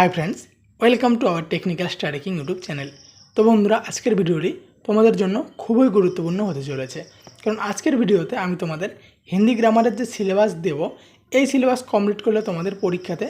Hi friends welcome to our technical study king YouTube channel তো বন্ধুরা, আজকের ভিডিওটি তোমাদের জন্য খুবই গুরুত্বপূর্ণ হতে চলেছে। কারণ আজকের ভিডিওতে আমি তোমাদের হিন্দি গ্রামারের যে সিলেবাস দেব, এই সিলেবাস কমপ্লিট করলে তোমাদের পরীক্ষাতে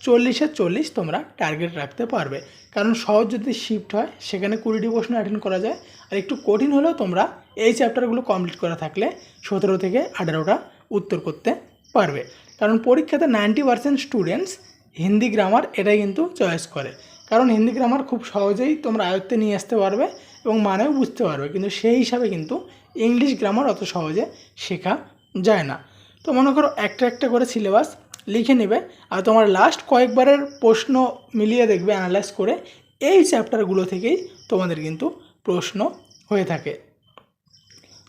চল্লিশে চল্লিশ তোমরা টার্গেট রাখতে পারবে। কারণ সহজ যদি শিফট হয়, সেখানে কুড়িটি প্রশ্ন অ্যাটেন্ড করা যায়। আর একটু কঠিন হলেও তোমরা এই চ্যাপ্টারগুলো কমপ্লিট করা থাকলে সতেরো থেকে আঠারোটা উত্তর করতে পারবে। কারণ পরীক্ষাতে ninety percent students Hindi grammar এটাই কিন্তু চয়েস করে। কারণ হিন্দি গ্রামার খুব সহজেই তোমরা আয়ত্তে নিয়ে আসতে পারবে এবং মানেও বুঝতে পারবে, কিন্তু সেই হিসাবে কিন্তু ইংলিশ গ্রামার অত সহজে শেখা যায় না। তো মনে করো একটা একটা করে সিলেবাস লিখে নেবে, আর তোমার লাস্ট কয়েকবারের প্রশ্ন মিলিয়ে দেখবে অ্যানালাইজ করে এই চ্যাপ্টারগুলো থেকেই তোমাদের কিন্তু প্রশ্ন হয়ে থাকে।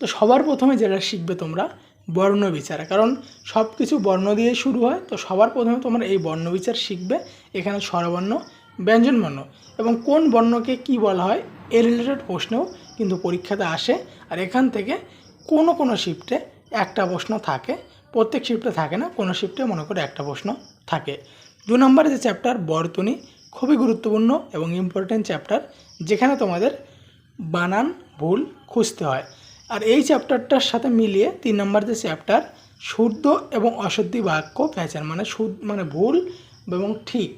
তো সবার প্রথমে যেটা শিখবে তোমরা বর্ণ বিচার কারণ সব কিছু বর্ণ দিয়ে শুরু হয়, তো সবার প্রথমে তোমরা এই বর্ণ বিচার শিখবে, এখানে স্বরবর্ণ, ব্যঞ্জন বর্ণ। এবং কোন বর্ণকে কি বলা হয়, এ রিলেটেড প্রশ্নও কিন্তু পরীক্ষাতে আসে। আর এখান থেকে কোনো কোনো শিফটে একটা প্রশ্ন থাকে, প্রত্যেক শিফটে থাকে না, কোনো শিফটে মনে করে একটা প্রশ্ন থাকে। দু নম্বরে যে চ্যাপ্টার বর্তনী, খুবই গুরুত্বপূর্ণ এবং ইম্পর্ট্যান্ট চ্যাপ্টার যেখানে তোমাদের বানান ভুল খুঁজতে হয়। আর এই চ্যাপ্টারটার সাথে মিলিয়ে তিন নম্বর যে চ্যাপ্টার শুদ্ধ এবং অশুদ্ধি বাক্য প্যাচার মানে শুদ্ধ মানে ভুল এবং ঠিক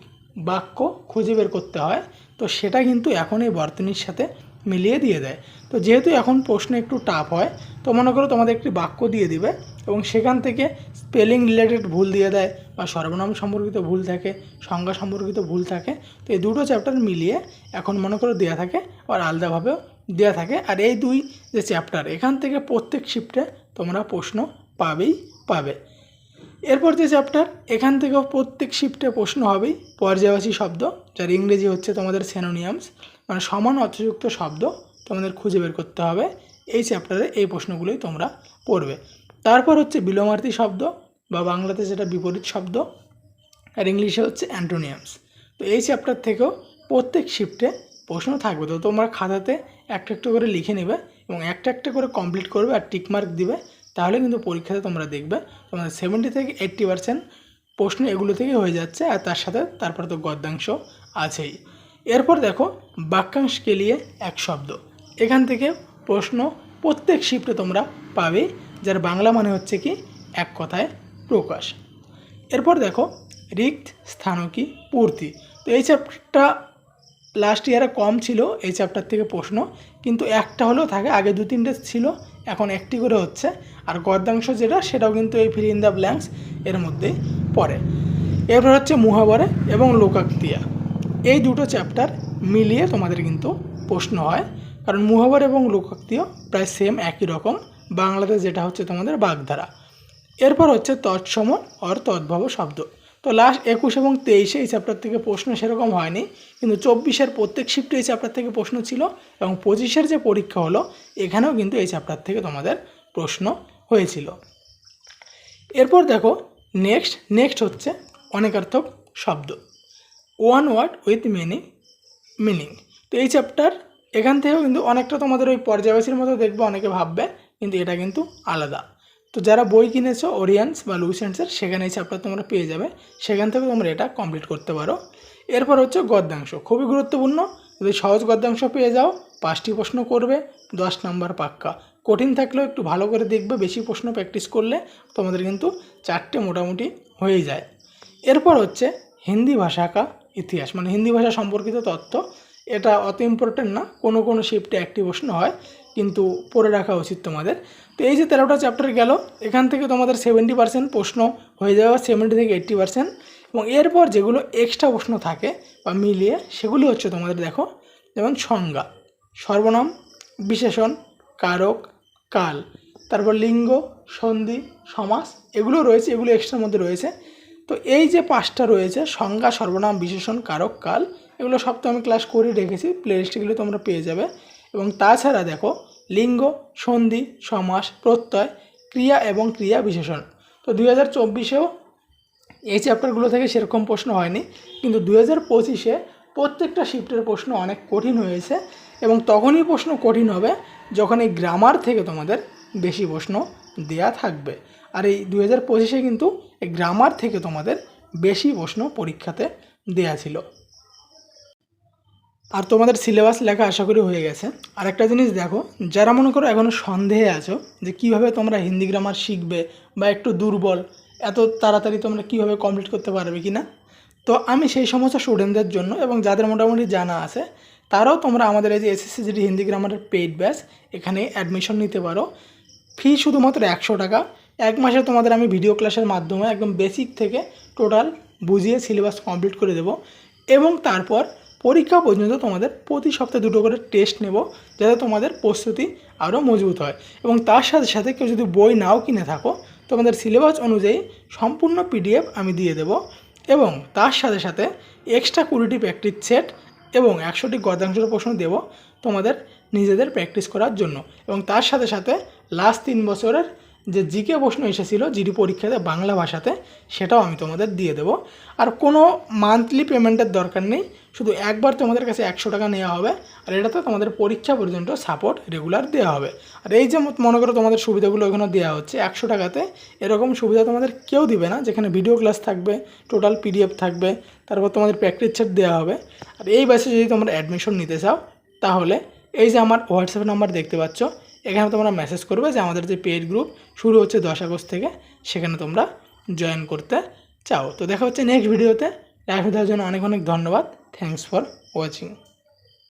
বাক্য খুঁজে বের করতে হয়। তো সেটা কিন্তু এখন এই বর্তনীর সাথে মিলিয়ে দিয়ে দেয়। তো যেহেতু এখন প্রশ্ন একটু টাফ হয়, তো মনে করো তোমাদের একটি বাক্য দিয়ে দিবে এবং সেখান থেকে স্পেলিং রিলেটেড ভুল দিয়ে দেয় বা সর্বনাম সম্পর্কিত ভুল থাকে, সংজ্ঞা সম্পর্কিত ভুল থাকে, তো এই দুটো চ্যাপ্টার মিলিয়ে এখন মনে করো দেওয়া থাকে আর আলাদাভাবেও দেওয়া থাকে। আর এই দুই যে চ্যাপ্টার এখান থেকে প্রত্যেক শিফটে তোমরা প্রশ্ন পাবেই পাবে। এরপর যে চ্যাপ্টার এখান থেকেও প্রত্যেক শিফটে প্রশ্ন হবেই। পর্যায়বাসী শব্দ, যার ইংরেজি হচ্ছে তোমাদের সেনোনিয়ামস মানে সমান অর্থযুক্ত শব্দ তোমাদের খুঁজে বের করতে হবে। এই চ্যাপ্টারে এই প্রশ্নগুলোই তোমরা পড়বে। তারপর হচ্ছে বিলোমার্থী শব্দ বা বাংলাতে যেটা বিপরীত শব্দ, আর ইংলিশে হচ্ছে অ্যান্টোনিয়ামস তো এই চ্যাপ্টার থেকেও প্রত্যেক শিফটে প্রশ্ন থাকবে। তো তোমরা খাতাতে একটা একটা করে লিখে নেবে এবং একটা একটা করে কমপ্লিট করবে আর টিকমার্ক দিবে। তাহলে কিন্তু পরীক্ষাতে তোমরা দেখবে তোমাদের সেভেন্টি থেকে এইট্টি পার্সেন্ট প্রশ্ন এগুলো থেকে হয়ে যাচ্ছে আর তার সাথে তারপরে তো গদ্যাংশ আছেই। এরপর দেখো বাক্যাংশকে নিয়ে এক শব্দ। এখান থেকে প্রশ্ন প্রত্যেক শিফটে তোমরা পাবে, যার বাংলা মানে হচ্ছে কি এক কথায় প্রকাশ। এরপর দেখো রিক্ত স্থানকি পূর্তি। তো এই চ্যাপ্টারটা লাস্ট ইয়ারে কম ছিল, এই চ্যাপ্টার থেকে প্রশ্ন, কিন্তু একটা হলেও থাকে, আগে দু তিনটে ছিল, এখন একটি করে হচ্ছে, আর গদ্যাংশ যেটা, সেটাও কিন্তু এই ফিল ইন দ্য ব্ল্যাঙ্কস এর মধ্যেই পড়ে। এরপর হচ্ছে মুহাবরে এবং লোকাক্তিয়া। এই দুটো চ্যাপ্টার মিলিয়ে তোমাদের কিন্তু প্রশ্ন হয়। কারণ মুহাবর এবং লোকাক্তীয় প্রায় সেম একই রকম। বাংলাতে যেটা হচ্ছে তোমাদের বাগধারা। এরপর হচ্ছে তৎসম অর তদ্ভব শব্দ। তো লাস্ট একুশ এবং তেইশে এই চ্যাপ্টার থেকে প্রশ্ন সেরকম হয়নি। কিন্তু চব্বিশের প্রত্যেক শিফটে এই চ্যাপ্টার থেকে প্রশ্ন ছিল এবং পঁচিশের যে পরীক্ষা হলো, এখানেও কিন্তু এই চ্যাপ্টার থেকে তোমাদের প্রশ্ন হয়েছিল। এরপর দেখো নেক্সট নেক্সট হচ্ছে অনেকার্থক শব্দ। One word with meaning meaning তো এই চ্যাপ্টার এখান থেকেও কিন্তু অনেকটা তোমাদের ওই পর্যায়বাসীর মতো দেখবে, অনেকে ভাববে, কিন্তু এটা কিন্তু আলাদা। তো যারা বই কিনেছো ওরিয়ান্স বা লুসেন্সের সেখানে এই চ্যাপ্টার তোমরা পেয়ে যাবে। সেখান থেকে তোমরা এটা কমপ্লিট করতে পারো। এরপর হচ্ছে গদ্যাংশ। খুবই গুরুত্বপূর্ণ। যদি সহজ গদ্যাংশ পেয়ে যাও, পাঁচটি প্রশ্ন করবে, দশ নম্বর পাক্কা। কঠিন থাকলেও একটু ভালো করে দেখবে, বেশি প্রশ্ন প্র্যাকটিস করলে তোমাদের কিন্তু চারটে মোটামুটি হয়ে যায়। এরপর হচ্ছে হিন্দি ভাষাকা ইতিহাস মানে হিন্দি ভাষা সম্পর্কিত তথ্য এটা অত ইম্পর্টেন্ট না, কোনো কোনো শিফটে একটি প্রশ্ন হয়, কিন্তু পড়ে রাখা উচিত তোমাদের। তো এই যে তেরোটা চ্যাপ্টার গেল, এখান থেকে তোমাদের সেভেন্টি পার্সেন্ট প্রশ্ন হয়ে যাবে সেভেন্টি থেকে এইট্টি পার্সেন্ট এবং এরপর যেগুলো এক্সট্রা প্রশ্ন থাকে বা মিলিয়ে, সেগুলি হচ্ছে তোমাদের দেখো, যেমন সংজ্ঞা, সর্বনাম, বিশেষণ, কারক, কাল। তারপর লিঙ্গ, সন্ধি, সমাস, এগুলো রয়েছে, এগুলো এক্সট্রার মধ্যে রয়েছে। তো এই যে পাঁচটা রয়েছে, সংজ্ঞা, সর্বনাম, বিশেষণ, কারক, কাল, এগুলো সব তো আমি ক্লাস করে রেখেছি প্লেলিস্টগুলো তোমরা পেয়ে যাবে। এবং তাছাড়া দেখো, লিঙ্গ, সন্ধি, সমাস, প্রত্যয়, ক্রিয়া এবং ক্রিয়া বিশেষণ। তো দুই হাজার চব্বিশেও এই চ্যাপ্টারগুলো থেকে সেরকম প্রশ্ন হয়নি, কিন্তু দু হাজার পঁচিশে প্রত্যেকটা শিফটের প্রশ্ন অনেক কঠিন হয়েছে এবং তখনই প্রশ্ন কঠিন হবে যখন এই গ্রামার থেকে তোমাদের বেশি প্রশ্ন দেয়া থাকবে। আর এই দু হাজার পঁচিশে কিন্তু এই গ্রামার থেকে তোমাদের বেশি প্রশ্ন পরীক্ষাতে দেয়া ছিল। আর তোমাদের সিলেবাস লেখা আশা করি হয়ে গেছে। আর একটা জিনিস দেখো, যারা মনে করো এখনও সন্দেহে আছো যে কীভাবে তোমরা হিন্দি গ্রামার শিখবে বা একটু দুর্বল, এত তাড়াতাড়ি তোমরা কীভাবে কমপ্লিট করতে পারবে কি না তো আমি সেই সমস্ত স্টুডেন্টদের জন্য এবং যাদের মোটামুটি জানা আছে, তারাও তোমরা আমাদের এই যে এসএসসি হিন্দি গ্রামারের পেইড ব্যাচ এখানে অ্যাডমিশন নিতে পারো। ফি শুধুমাত্র একশো টাকা এক মাসে তোমাদের আমি ভিডিও ক্লাসের মাধ্যমে একদম বেসিক থেকে টোটাল বুঝিয়ে সিলেবাস কমপ্লিট করে দেবো। এবং তারপর পরীক্ষা পর্যন্ত তোমাদের প্রতি সপ্তাহে দুটো করে টেস্ট নেব, যাতে তোমাদের প্রস্তুতি আরও মজবুত হয়। এবং তার সাথে সাথে কেউ যদি বই নাও কিনে থাকো, তোমাদের সিলেবাস অনুযায়ী সম্পূর্ণ পিডিএফ আমি দিয়ে দেব। এবং তার সাথে সাথে এক্সট্রা কুড়িটি প্র্যাকটিস সেট এবং একশোটি গদ্যাংশের প্রশ্ন দেব তোমাদের নিজেদের প্র্যাকটিস করার জন্য। এবং তার সাথে সাথে লাস্ট তিন বছরের যে জিকে প্রশ্ন এসেছিল, জিডি পরীক্ষাতে বাংলা ভাষাতে, সেটাও আমি তোমাদের দিয়ে দেবো। আর কোনো মান্থলি পেমেন্টের দরকার নেই, শুধু একবার তোমাদের কাছে একশো টাকা নেওয়া হবে, আর এটাতে তোমাদের পরীক্ষা পর্যন্ত সাপোর্ট রেগুলার দেওয়া হবে। আর এই যে মনে করো তোমাদের সুবিধাগুলো এখানে দেওয়া হচ্ছে, একশো টাকাতে, এরকম সুবিধা তোমাদের কেউ দিবে না, যেখানে ভিডিও ক্লাস থাকবে টোটাল পিডিএফ থাকবে, তারপর তোমাদের প্র্যাকটিস সেট দেওয়া হবে। আর এই ব্যাচে যদি তোমরা অ্যাডমিশন নিতে চাও, তাহলে এই যে আমার হোয়াটসঅ্যাপ নাম্বার দেখতে পাচ্ছ এখানে তোমরা মেসেজ করবে যে আমাদের যে পেড গ্রুপ শুরু হচ্ছে দশ আগস্ট থেকে, সেখানে তোমরা জয়েন করতে চাও। তো দেখা হচ্ছে নেক্সট ভিডিওতে লাইভ দেওয়ার জন্য অনেক অনেক ধন্যবাদ। Thanks for watching